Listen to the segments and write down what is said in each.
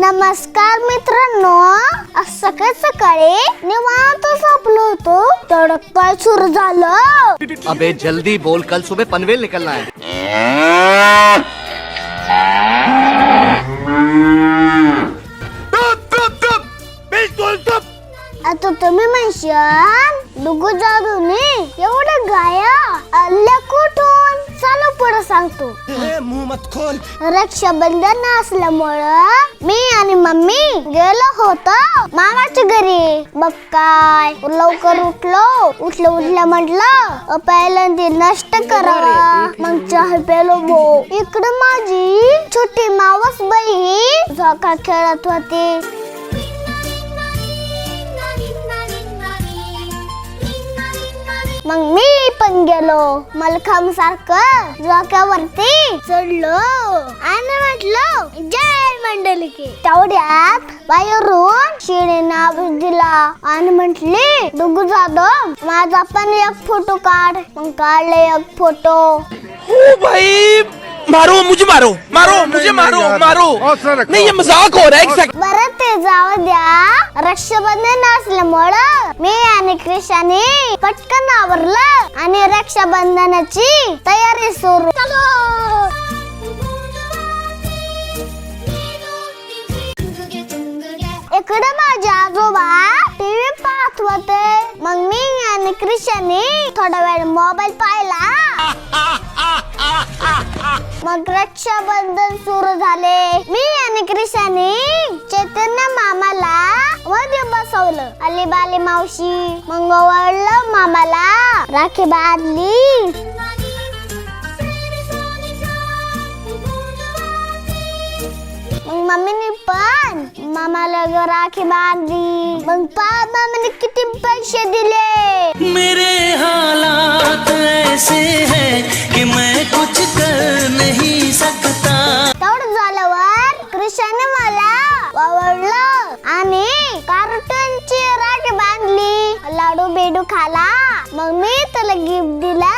नमस्कार मित्रांनो आज सकाळ सकाळी निवांत झोपलो होतो. तेवढं काय सुरू झालं. अबे जल्दी बोल. कल सुबह पनवेल निकलना है. आता तुम्ही म्हणशाल डुगू जादूने एवढं गाया कुठून पुढे सांगतो. खोल रक्षाबंधन असल्यामुळं मी आणि मम्मी गेलो होतो मामाच्या घरी. बघ काय लवकर उठलो. उठलं उठलं म्हटलं पहिल्यांदा नष्ट करावा मग चहा पेलो भो इकडं माझी छोटी मावस बाई झोका खेळत होती. मग मी पण गेलो. मलखांब सारखं चढलो. आणि म्हटलं जय मंडळी की तेवढ्यात बाहेरून शिडीने आवाज दिला. आणि म्हटली डुगू जाधव माझा पण एक फोटो काढ. मग काढले एक फोटो. हो भाई मारो मुझे मारो मारो मुझे मारो मारो। नहीं ये मजाक हो रहा है एक सेकंड बरं ते जाऊ द्या। रक्षाबंधन असल्यामुळं मी आणि क्रिशाने पटकन आवरलं आणि रक्षाबंधनाची तयारी सुरू. इकडे माझे आजोबा टीव्ही पाहत होते. मग मी आणि क्रिशाने थोडा वेळ मोबाईल पाहिला. मग रक्षाबंधन सुरू झाले. मी आणि क्रिशाने चैतन्य मामाला मध्ये बसवलं. आली बाली मावशी मग ओवाळलं मामाला. राखी बांधली. मग मम्मीने पण मामाला राखी बांधली. मग पा मामाने किती पैसे दिले. मेरे हालात ऐसे बेडू खाला. मग मी तुला गिफ्ट दिला.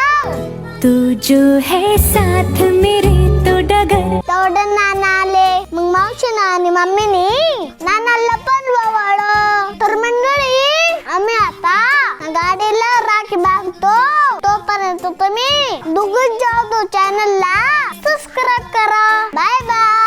तू जो है साथ मेरे तो डगर. तेवढ नाना आले. मग मावशी ना आणि मम्मीने नानाला पण वळलं तर मंडळी आम्ही आता गाडीला राखी बांधतो. तोपर्यंत तुम्ही दुगुज जाऊ चॅनलला सबस्क्राईब करा. Bye bye